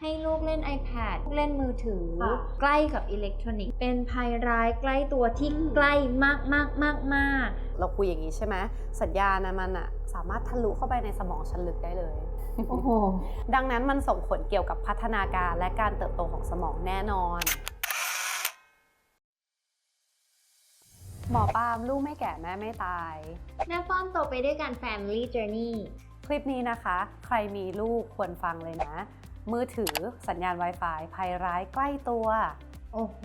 ให้ลูกเล่น iPad เล่นมือถือ ค่ะใกล้กับอิเล็กทรอนิกส์ เป็นภัยร้ายใกล้ตัวที่ใกล้มากมากมากมากเราคุยอย่างนี้ใช่ไหมสัญญาณนะมันอะสามารถทะลุเข้าไปในสมองชั้นลึกได้เลยโอ้โห ดังนั้นมันส่งผลเกี่ยวกับพัฒนาการและการเติบโตของสมองแน่นอน หมอปาล์มลูกไม่แก่แม่ไม่ตายแม่ป้อมโตไปด้วยกัน Family Journey คลิปนี้นะคะ ใครมีลูกควรฟังเลยนะ มือถือสัญญาณ Wi-Fi ภัยร้ายใกล้ตัว โอ้โห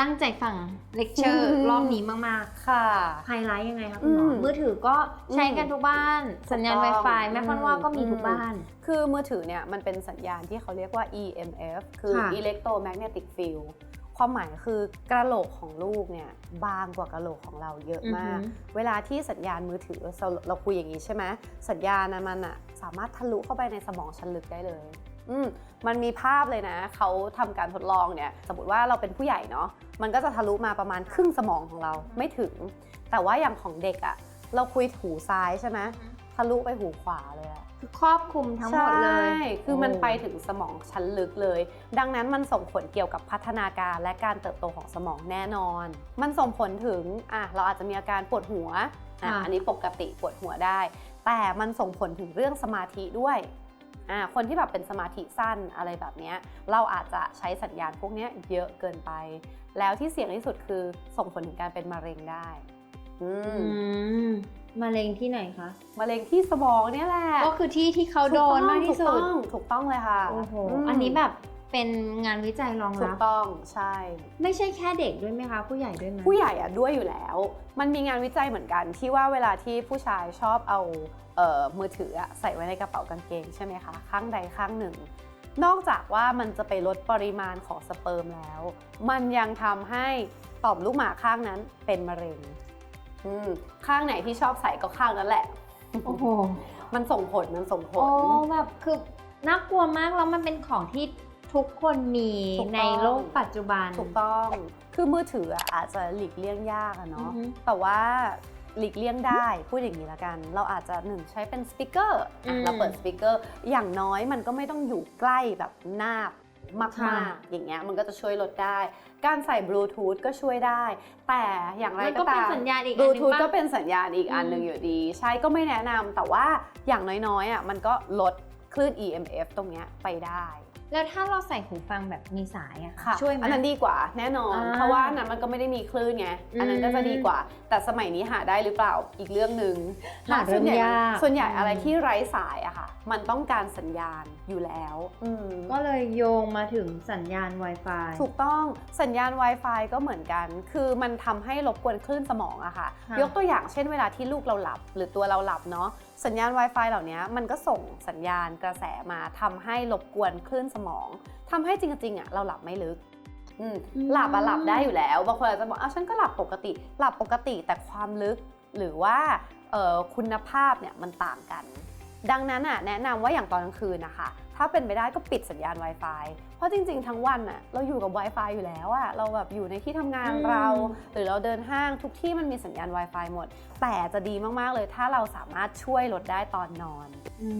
ตั้งใจฟังเลคเชอร์อืม รอบนี้มากค่ะๆภัยร้ายยังไงคะคุณหมอมมือถือก็ใช้กันทุกบ้าน สัญญาณ ถูกต้อง Wi-Fi แม่ป้อนว่าก็มีทุกอืมบ้าน คือมือถือเนี่ยมันเป็นสัญญาณที่เขาเรียกว่า EMF คือ ค่ะ Electromagnetic Field ความหมายคือกระโหลกของลูกเนี่ยบางกว่ากระโหลกของเราเยอะมากอือหือเวลาที่สัญญาณมือถือเราเราคุยอย่างนี้ใช่ไหมสัญญาณนะมันอะสามารถทะลุเข้าไปในสมองชั้นลึกได้เลยอืมมันมีภาพเลยนะ เขาทำการทดลองเนี่ย สมมติว่าเราเป็นผู้ใหญ่เนาะมันก็จะทะลุมาประมาณครึ่งสมองของเราไม่ถึง แต่ว่าอย่างของเด็กอะเราคุยหูซ้ายใช่ไหม ทะลุไปหูขวาเลยอะ คือครอบคลุมทั้งหมดเลย ใช่ คือมันโอ้ไปถึงสมองชั้นลึกเลย ดังนั้นมันส่งผลเกี่ยวกับพัฒนาการและการเติบโตของสมองแน่นอน มันส่งผลถึง อะ เราอาจจะมีอาการปวดหัว อะ ค่ะ อันนี้ปกติปวดหัวได้ แต่มันส่งผลถึงเรื่องสมาธิด้วย อะคนที่แบบเป็นสมาธิสั้นอะไรแบบเนี้ย เราอาจจะใช้สัญญาณพวกเนี้ยเยอะเกินไป แล้วที่เสี่ยงที่สุดคือส่งผลถึงการเป็นมะเร็งได้ อืม อืม มะเร็งที่ไหนคะ มะเร็งที่สมองเนี่ยแหละก็คือที่ที่เขาโดนมากที่สุถูดกต้องถูกต้องเลยค่ะ โอ้โหมอันนี้แบบเป็นงานวิจัยรองถูรักบต้อง ใช่ ไม่ใช่แค่เด็กด้วยไหมคะ ผู้ใหญ่ด้วยไหม ผู้ใหญ่อะด้วยอยู่แล้ว มันมีงานวิจัยเหมือนกันที่ว่าเวลาที่ผู้ชายชอบเอาเอ่อมือถืออะใส่ไว้ในกระเป๋ากางเกงใช่ไหมคะ ข้างใดข้างหนึ่ง นอกจากว่ามันจะไปลดปริมาณของสเปิร์มแล้ว มันยังทำให้ต่อมลูกหมากข้างนั้นเป็นมะเร็ง อืมข้างไหนที่ชอบใส่ก็ข้างนั้นแหละ โอ้โห มันส่งผลมันส่งผล โอ้แบบคือน่ากลัวมากแล้วมันเป็นของที่ทุกคนมีถูกต้อง ในโลกปัจจุบัน ถูกต้อง คือมือถืออะอาจจะหลีกเลี่ยงยากอะอืเนาะ อฮึแต่ว่าหลีกเลี่ยงได้ พูดอย่างนี้ละกัน เราอาจจะหนึ่งใช้เป็นสปีกเกอร์อืมเราเปิดสปีกเกอร์ อย่างน้อยมันก็ไม่ต้องอยู่ใกล้แบบหน้าบค่ะ มาก ๆ อย่างเงี้ยมันก็จะช่วยลดได้ การใส่บลูทูธก็ช่วยได้ แต่อย่างไรมันก็ก็เป็นตามสัญญาณอีกบอันลูหนึงทูธป่ะก็เป็นสัญญาณอีกอันหนึ่งอืมอยู่ดี ใช่ก็ไม่แนะนำแต่ว่าอย่างน้อยๆอะมันก็ลด คลื่น EMF ตรงเนี้ยไปได้ แล้วถ้าเราใส่หูฟังแบบมีสายอะค่ะ ช่วยไหม อันนั้นดีกว่าแน่นอน อ่าเพราะว่าอันนั้นมันก็ไม่ได้มีคลื่นไง อันนั้นก็จะดีกว่า แต่สมัยนี้หาได้หรือเปล่าอีกเรื่องหนึ่งหาเรื่องส่วนใหญ่ยาก ส่วนใหญ่อะไรอืมที่ไร้สายอะค่ะ มันต้องการสัญญาณอยู่แล้วอืม ก็เลยโยงมาถึงสัญญาณ Wi-Fi ถูกต้องสัญญาณ Wi-Fi ก็เหมือนกัน คือมันทำให้รบกวนคลื่นสมองอะค่ะ ค่ะยกตัวอย่างเช่นเวลาที่ลูกเราหลับ หรือตัวเราหลับเนาะสัญญาณ Wi-Fi เหล่านี้มันก็ส่งสัญญาณกระแสมาทำให้รบกวนคลื่นสมองทำให้จริงๆอะเราหลับไม่ลึกอืมอืมหลับอะหลับได้อยู่แล้วบางคนอาจจะบอกอ้าวฉันก็หลับปกติ หลับปกติแต่ความลึกหรือว่าเอ่อคุณภาพเนี่ยมันต่างกัน ดังนั้นอะแนะนำว่าอย่างตอนกลางคืนนะคะ ถ้าเป็นไปได้ก็ปิดสัญญาณ Wi-Fi เพราะจริงๆ ทั้งวันอะเราอยู่กับ Wi-Fi อยู่แล้วอะเราแบบอยู่ในที่ทำงานอืมเรา หรือเราเดินห้างทุกที่มันมีสัญญาณ Wi-Fi หมด แต่จะดีมากๆเลยถ้าเราสามารถช่วยลดได้ตอนนอน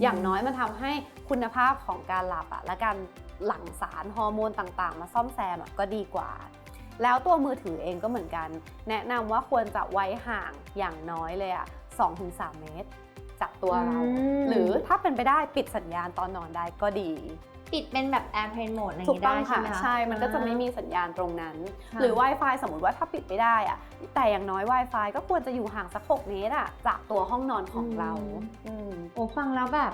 อย่างน้อยมันทำให้คุณภาพของการหลับอะและการหลั่งสารฮอร์โมนต่างๆ มาซ่อมแซมอะก็ดีกว่า แล้วตัวมือถือเองก็เหมือนกัน แนะนำว่าควรจะไว้ห่างอย่างน้อยเลยอะ2-3 เมตร จากตัวเรามหรือถ้าเป็นไปได้ปิดสัญญาณตอนนอนได้ก็ดี ปิดเป็นแบบ Airplane Mode อะไรอย่างถูกงี้ต้อได้งใช่ค่ะไหมคะ ใช่ มันก็จะไม่มีสัญญาณตรงนั้น ค่ะหรือ Wi-Fi สมมติว่าถ้าปิดไม่ได้อะแต่อย่างน้อย Wi-Fi ก็ควรจะอยู่ห่างสัก 6 เมตรอะจากตัวห้องนอนของเราอืมโอ้ฟังแล้วแบบ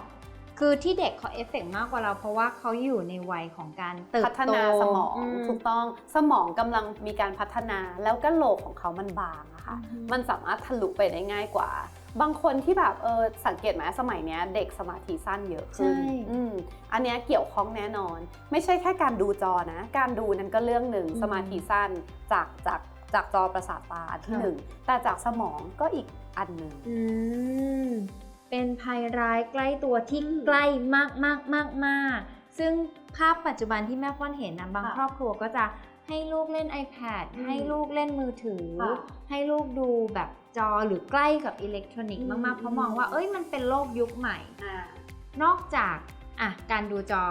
คือที่เด็กเขาเอฟเฟกต์มากกว่าเรา เพราะว่าเขาอยู่ในวัยของการเติบโตพัฒนาสมองมถูกต้องสมองกำลังมีการพัฒนาแล้วก็โหลกของเขามันบางอะค่ะอือฮึมันสามารถทะลุไปได้ง่ายกว่า บางคนที่แบบเออสังเกตไหมสมัยเนี้ยเด็กสมาธิสั้นเยอะขึ้นใช่อืมอันเนี้ยเกี่ยวข้องแน่นอน ไม่ใช่แค่การดูจอนะ การดูนั้นก็เรื่องหนึ่งอืมสมาธิสั้นจากจากจากจอประสาทตาอันที่ค่ะหนึ่งแต่จากสมองก็อีกอันหนึ่งอืมเป็นภัยร้ายใกล้ตัวที่ใกล้มากมากมากมากซึ่งภาพปัจจุบันที่แม่พ่อนเห็นนะบางค่ะครอบครัวก็จะ ให้ลูกเล่น iPad อืมให้ลูกเล่นมือถือค่ะให้ลูกดูแบบจอหรือใกล้กับอิเล็กทรอนิกส์อืมมากๆ เพราะมองว่าเอ้ยมันเป็นโลกยุคใหม่อ่านอกจากอะการดูจอ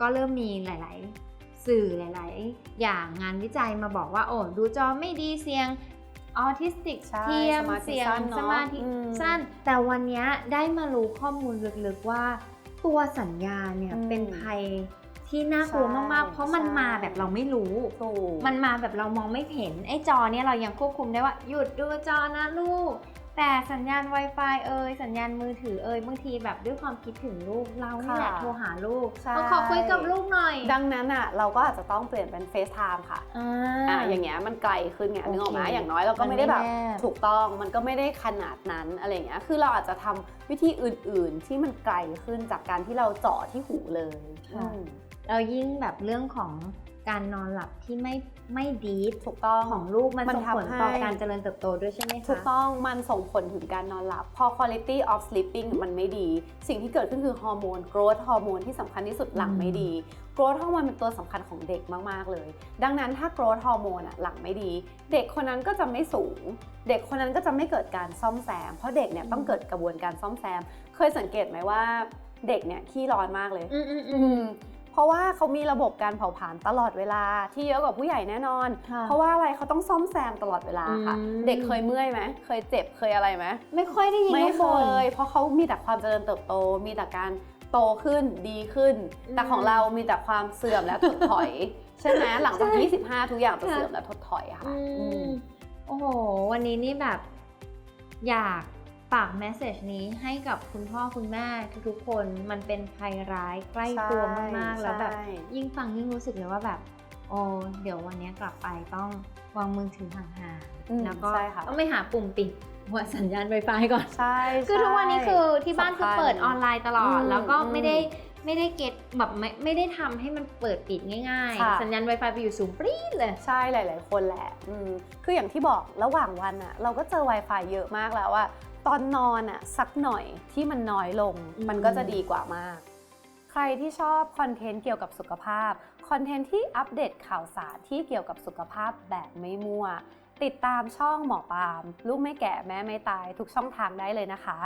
ก็เริ่มมีหลาย ๆ สื่อหลาย ๆ อย่างงานวิจัยมาบอกว่าโอ้ดูจอไม่ดีเสี่ยงออทิสติกใช่เทียมสมาธิเสี่ยงสั้นเนอะสมาธิอืมสั้น แต่วันเนี้ยได้มารู้ข้อมูลลึก ๆ ว่า ตัวสัญญาณเนี่ยอืมเป็นภัย ที่น่ากลัวมากๆ เพราะมันใช่มาแบบเราไม่รู้ถูกมันมาแบบเรามองไม่เห็น ไอ้จอเนี่ยเรายังควบคุมได้ว่า หยุดดูจอนะลูก แต่สัญญาณ Wi-Fi เอ่ยสัญญาณมือถือเอ่ยบางทีแบบด้วยความคิดถึงลูกเรานี่แหละค่ะโทรหาลูกใช่เอาขอคุยกับลูกหน่อย ดังนั้นอะเราก็อาจจะต้องเปลี่ยนเป็น FaceTime ค่ะอ่าอะอย่างเงี้ยมันไกลขึ้นไงโอเคนึกออกไหมอย่างน้อยเราก็ไม่ได้แบบมันไม่แนบถูกต้องมันก็ไม่ได้ขนาดนั้นอะไรอย่างเงี้ยคือเราอาจจะทำวิธีอื่น ๆ ที่มันไกลขึ้นจากการที่เราเจาะที่หูเลยค่ะอืม เรายิ่งแบบเรื่องของการนอนหลับที่ไม่ไม่ดีฟถูกต้องของลูกมันมันส่งผลทำต่อให้การเจริญเติบโตด้วยใช่ไหมคะถูกต้องมันส่งผลถึงการนอนหลับ พอ quality of sleeping มันไม่ดี สิ่งที่เกิดขึ้นคือฮอร์โมน growth ฮอร์โมนที่สำคัญที่สุดหลังไม่ดี growth ฮอร์โมนเป็นตัวสำคัญของเด็กมาก ๆ เลย ดังนั้นถ้า growth ฮอร์โมนอะหลังไม่ดี เด็กคนนั้นก็จะไม่สูง เด็กคนนั้นก็จะไม่เกิดการซ่อมแซม เพราะเด็กเนี่ยต้องเกิดกระบวนการซ่อมแซม เคยสังเกตไหมว่าเด็กเนี่ยขี้ร้อนมากเลยอืมอืมอือืมม เพราะว่าเขามีระบบการเผาผลาญตลอดเวลาที่เยอะกว่าผู้ใหญ่แน่นอนค่ะเพราะว่าอะไรเขาต้องซ่อมแซมตลอดเวลาค่ะอืมเด็กเคยเมื่อยไหมเคยเจ็บเคยอะไรไหมไม่ค่อยได้ยินไม่ลูกเคบ่นยเพราะเขามีแต่ความเจริญเติบโต มีแต่การโตขึ้นดีขึ้นอืมแต่ของเรามีแต่ความเสื่อมและถดถอย ใช่ไหมหลังจากใช่25 ทุกอย่างจะค่ะเสื่อมและถดถอยค่ะอือืมมโอ้โหวันนี้นี่แบบอยาก ฝากแมสเซจนี้ให้กับคุณพ่อคุณแม่ทุกๆคนมันเป็นภัยร้ายใกล้ตัวมากๆ แล้วแบบใช่ยิ่งฟังยิ่งรู้สึกเลยว่าแบบโอ้เดี๋ยววันนี้กลับไปต้องวางมือถือห่างอืมๆแล้วก็ใช่ค่ะต้องไปหาปุ่มปิดหัวสัญญาณ Wi-Fi ก่อนใช่คือทุกวันนี้คือที่บ้านคือสำญเปิดออนไลน์ตลอดอืมแล้วก็อืมไม่ได้ไม่ได้เก็ตแบบไม่ไม่ได้ทำให้มันเปิดปิดง่ายค่ะๆสัญญาณ Wi-Fi ไปอยู่สูงปรี๊ดเลย ใช่หลาย ๆ คนแหละอืมคืออย่างที่บอกระหว่างวันอะเราก็เจอ Wi-Fi เยอะมากแล้วว่า ตอนนอนอะสักหน่อยที่มันน้อยลงอืมมันก็จะดีกว่ามาก ใครที่ชอบคอนเทนต์เกี่ยวกับสุขภาพ คอนเทนต์ที่อัปเดตข่าวสารที่เกี่ยวกับสุขภาพแบบไม่มั่ว ติดตามช่องหมอปาล์มลูกไม่แก่แม่ไม่ตายทุกช่องทางได้เลยนะคะ